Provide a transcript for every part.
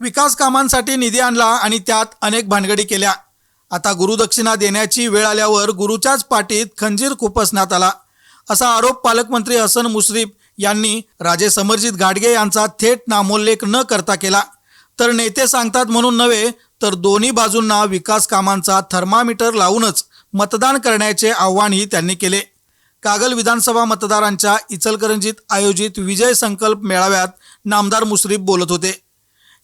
विकास कामांसाठी निधी आणला आणि त्यात अनेक भानगडी केल्या. आता गुरुदक्षिणा देण्याची वेळ आल्यावर गुरुच्याच पाठीत खंजीर खुपसण्यात आला. असा आरोप पालकमंत्री हसन मुश्रीफ यांनी राजे समरजित घाटगे यांचा थेट नामोल्लेख न करता केला. तर नेते सांगतात म्हणून नव्हे तर दोन्ही बाजूंना विकास कामांचा थर्मामीटर लावूनच मतदान करण्याचे आव्हानही त्यांनी केले. कागल विधानसभा मतदारांच्या इचलकरंजीत आयोजित विजय संकल्प मेळाव्यात नामदार मुश्रीफ बोलत होते.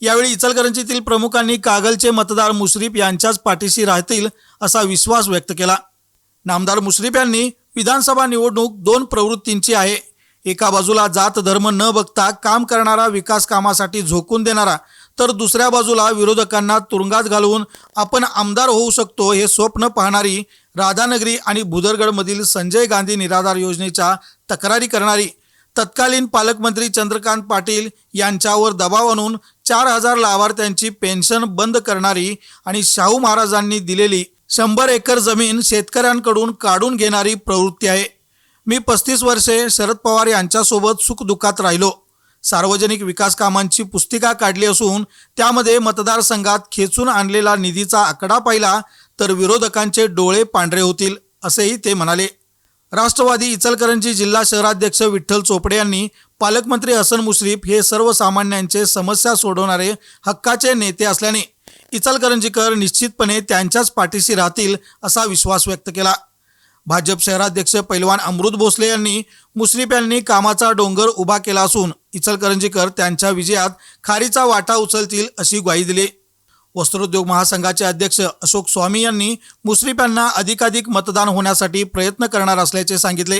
यावेळी इचलकरंजीतील प्रमुखांनी कागलचे मतदार मुश्रीफ यांच्याच पाठीशी राहतील असा विश्वास व्यक्त केला. नामदार मुश्रीफ यांनी विधानसभा निवडणूक दोन प्रवृत्तींची आहे. एका बाजूला जात धर्म न बघता काम करणारा विकास कामासाठी झोकून देणारा तर दुसऱ्या बाजूला विरोधकांना तुरुंगात घालवून आपण आमदार होऊ शकतो हे स्वप्न पाहणारी राधानगरी आणि भुदरगडमधील संजय गांधी निराधार योजनेच्या तक्रारी करणारी तत्कालीन पालकमंत्री चंद्रकांत पाटील यांच्यावर दबाव आणून चार हजार लाभार्थ्यांची पेन्शन बंद करणारी आणि शाहू महाराजांनी दिलेली शंभर एकर जमीन शेतकऱ्यांकडून काढून घेणारी प्रवृत्ती आहे. मी पस्तीस वर्षे शरद पवार यांच्यासोबत सुखदुःखात राहिलो. सार्वजनिक विकास कामांची पुस्तिका काढली असून त्यामध्ये मतदारसंघात खेचून आणलेला निधीचा आकडा पाहिला तर विरोधकांचे डोळे पांढरे होतील असेही ते म्हणाले. राष्ट्रवादी इचलकरंजी जिल्हा शहराध्यक्ष विठ्ठल चोपडे यांनी पालकमंत्री हसन मुश्रीफ हे सर्वसामान्यांचे समस्या सोडवणारे हक्काचे नेते असल्याने इचलकरंजीकर निश्चितपणे त्यांच्याच पाठीशी राहतील असा विश्वास व्यक्त केला. भाजप शहराध्यक्ष पैलवान अमृत भोसले यांनी मुश्रीफ यांनी कामाचा डोंगर उभा केला असून इचलकरंजीकर त्यांच्या विजयात खारीचा वाटा उचलतील अशी ग्वाही दिली. वस्त्रोद्योग महासंघाचे अध्यक्ष अशोक स्वामी यांनी मुश्रीफ यांना अधिकाधिक मतदान होण्यासाठी प्रयत्न करणार असल्याचे सांगितले.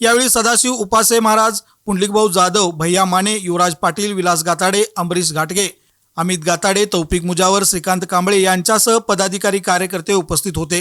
यावेळी सदाशिव उपासे महाराज पुंडलिकभाऊ जाधव भैया माने युवराज पाटील विलास गाताडे अंबरीश घाटगे अमित गाताडे तौफिक मुजावर श्रीकांत कांबळे यांच्यासह पदाधिकारी कार्यकर्ते उपस्थित होते.